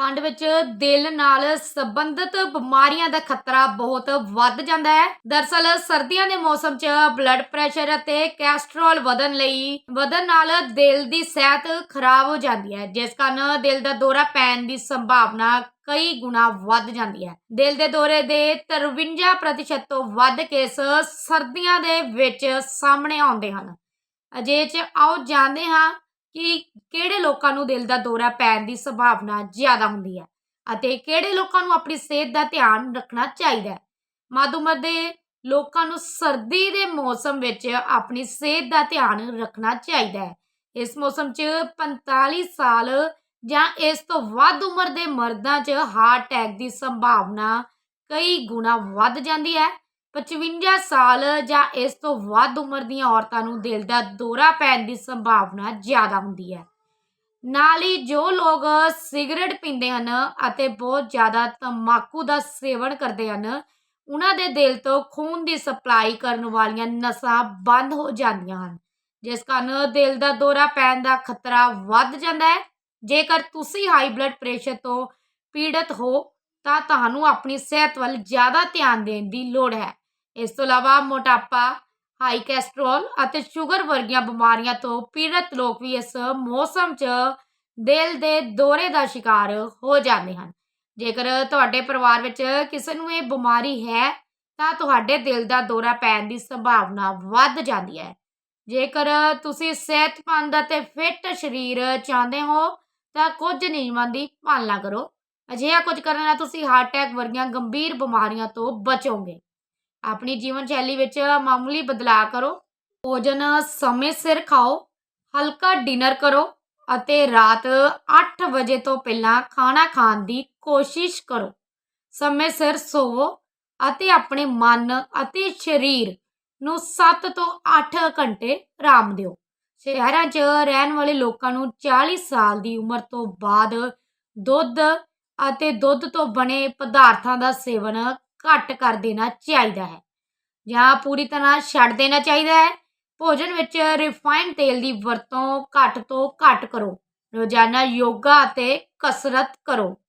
ਠੰਡ ਵਿੱਚ ਦਿਲ ਨਾਲ ਸੰਬੰਧਿਤ ਬਿਮਾਰੀਆਂ ਦਾ ਖਤਰਾ ਬਹੁਤ ਵੱਧ ਜਾਂਦਾ ਹੈ। ਦਰਸਲ ਸਰਦੀਆਂ ਦੇ ਮੌਸਮ 'ਚ ਬਲੱਡ ਪ੍ਰੈਸ਼ਰ ਅਤੇ ਕੋਲੇਸਟ੍ਰੋਲ ਵਧਣ ਲਈ, ਵਧਣ ਨਾਲ ਦਿਲ ਦੀ ਸਿਹਤ ਖਰਾਬ ਹੋ ਜਾਂਦੀ ਹੈ, ਜਿਸ ਕਾਰਨ ਦਿਲ ਦਾ ਦੌਰਾ ਪੈਣ ਦੀ ਸੰਭਾਵਨਾ ਕਈ ਗੁਣਾ ਵੱਧ ਜਾਂਦੀ ਹੈ। ਦਿਲ ਦੇ ਦੌਰੇ ਦੇ 53% ਤੋਂ ਵੱਧ ਕੇਸ ਸਰਦੀਆਂ ਦੇ ਵਿੱਚ ਸਾਹਮਣੇ ਆਉਂਦੇ ਹਨ। ਅਜੇ 'ਚ ਆਓ ਜਾਣਦੇ ਹਾਂ ਕਿ ਕਿਹੜੇ ਲੋਕਾਂ ਨੂੰ ਦਿਲ ਦਾ ਦੌਰਾ ਪੈਣ ਦੀ ਸੰਭਾਵਨਾ ਜ਼ਿਆਦਾ ਹੁੰਦੀ ਹੈ ਅਤੇ ਕਿਹੜੇ ਲੋਕਾਂ ਨੂੰ ਆਪਣੀ ਸਿਹਤ ਦਾ ਧਿਆਨ ਰੱਖਣਾ ਚਾਹੀਦਾ ਹੈ। ਮੱਧ ਉਮਰ ਦੇ ਲੋਕਾਂ ਨੂੰ ਸਰਦੀ ਦੇ ਮੌਸਮ ਵਿੱਚ ਆਪਣੀ ਸਿਹਤ ਦਾ ਧਿਆਨ ਰੱਖਣਾ ਚਾਹੀਦਾ ਹੈ। ਇਸ ਮੌਸਮ 'ਚ 45 ਸਾਲ ਜਾਂ ਇਸ ਤੋਂ ਵੱਧ ਉਮਰ ਦੇ ਮਰਦਾਂ 'ਚ ਹਾਰਟ ਅਟੈਕ ਦੀ ਸੰਭਾਵਨਾ ਕਈ ਗੁਣਾ ਵੱਧ ਜਾਂਦੀ ਹੈ। 55 ਸਾਲ ਜਾਂ ਇਸ ਤੋਂ ਵੱਧ ਉਮਰ ਦੀਆਂ ਔਰਤਾਂ ਨੂੰ ਦਿਲ ਦਾ ਦੌਰਾ ਪੈਣ ਦੀ ਸੰਭਾਵਨਾ ਜ਼ਿਆਦਾ ਹੁੰਦੀ ਹੈ। ਨਾਲ ਹੀ ਜੋ ਲੋਕ ਸਿਗਰਟ ਪੀਂਦੇ ਹਨ ਅਤੇ ਬਹੁਤ ਜ਼ਿਆਦਾ ਤੰਬਾਕੂ ਦਾ ਸੇਵਨ ਕਰਦੇ ਹਨ, ਉਹਨਾਂ ਦੇ ਦਿਲ ਤੋਂ ਖੂਨ ਦੀ ਸਪਲਾਈ ਕਰਨ ਵਾਲੀਆਂ ਨਸਾਂ ਬੰਦ ਹੋ ਜਾਂਦੀਆਂ ਹਨ। ਜਿਸ ਕਾਰਨ ਦਿਲ ਦਾ ਦੌਰਾ ਪੈਣ ਦਾ ਖਤਰਾ ਵੱਧ ਜਾਂਦਾ ਹੈ। ਜੇਕਰ ਤੁਸੀਂ ਹਾਈ ਬਲੱਡ ਪ੍ਰੈਸ਼ਰ ਤੋਂ ਪੀੜਤ ਹੋ, ਤਾਂ ਤੁਹਾਨੂੰ ਆਪਣੀ ਸਿਹਤ ਵੱਲ ਜ਼ਿਆਦਾ ਧਿਆਨ ਦੇਣ ਦੀ ਲੋੜ ਹੈ। ਇਸ ਤੋਂ ਇਲਾਵਾ ਮੋਟਾਪਾ ਹਾਈ ਕੋਲੇਸਟ੍ਰੋਲ ਅਤੇ ਸ਼ੂਗਰ ਵਰਗੀਆਂ ਬਿਮਾਰੀਆਂ ਤੋਂ ਪੀੜਤ ਲੋਕ ਵੀ ਇਸ ਮੌਸਮ 'ਚ ਦਿਲ ਦੇ ਦੌਰੇ ਦਾ ਸ਼ਿਕਾਰ ਹੋ ਜਾਂਦੇ ਹਨ। ਜੇਕਰ ਤੁਹਾਡੇ ਪਰਿਵਾਰ ਵਿੱਚ ਕਿਸੇ ਨੂੰ ਇਹ ਬਿਮਾਰੀ ਹੈ, ਤਾਂ ਤੁਹਾਡੇ ਦਿਲ ਦਾ ਦੌਰਾ ਪੈਣ ਦੀ ਸੰਭਾਵਨਾ ਵੱਧ ਜਾਂਦੀ ਹੈ। ਜੇਕਰ ਤੁਸੀਂ ਸਿਹਤਮੰਦ ਅਤੇ ਫਿੱਟ ਸਰੀਰ ਚਾਹੁੰਦੇ ਹੋ, ਤਾਂ ਕੁਝ ਨਿਯਮਾਂ ਦੀ ਪਾਲਣਾ ਕਰੋ। ਅਜਿਹਾ ਕੁਝ ਕਰਨ ਨਾਲ ਤੁਸੀਂ ਹਾਰਟ ਅਟੈਕ ਵਰਗੀਆਂ ਗੰਭੀਰ ਬਿਮਾਰੀਆਂ ਤੋਂ ਬਚੋਗੇ। ਆਪਣੀ ਜੀਵਨ ਸ਼ੈਲੀ ਵਿੱਚ ਮਾਮੂਲੀ ਬਦਲਾਅ ਕਰੋ। ਭੋਜਨ ਸਮੇਂ ਸਿਰ ਖਾਓ, ਹਲਕਾ ਡਿਨਰ ਕਰੋ ਅਤੇ ਰਾਤ 8 ਵਜੇ ਤੋਂ ਪਹਿਲਾਂ ਖਾਣਾ ਖਾਣ ਦੀ ਕੋਸ਼ਿਸ਼ ਕਰੋ। ਸਮੇਂ ਸਿਰ ਸੋਵੋ ਅਤੇ ਆਪਣੇ ਮਨ ਅਤੇ ਸਰੀਰ ਨੂੰ 7 ਤੋਂ 8 ਘੰਟੇ ਆਰਾਮ ਦਿਓ। ਸ਼ਹਿਰਾਂ 'ਚ ਰਹਿਣ ਵਾਲੇ ਲੋਕਾਂ ਨੂੰ 40 ਸਾਲ ਦੀ ਉਮਰ ਤੋਂ ਬਾਅਦ ਦੁੱਧ ਅਤੇ ਦੁੱਧ ਤੋਂ ਬਣੇ ਪਦਾਰਥਾਂ ਦਾ ਸੇਵਨ ਘੱਟ ਕਰ ਦੇਣਾ ਚਾਹੀਦਾ ਹੈ। ਜਾਂ ਪੂਰੀ ਤਰ੍ਹਾਂ ਛੱਡ ਦੇਣਾ ਚਾਹੀਦਾ ਹੈ। ਭੋਜਨ ਵਿੱਚ ਰਿਫਾਈਨਡ ਤੇਲ ਦੀ ਵਰਤੋਂ ਘੱਟ ਤੋਂ ਘੱਟ ਕਰੋ। ਰੋਜ਼ਾਨਾ ਯੋਗਾ ਅਤੇ ਕਸਰਤ ਕਰੋ।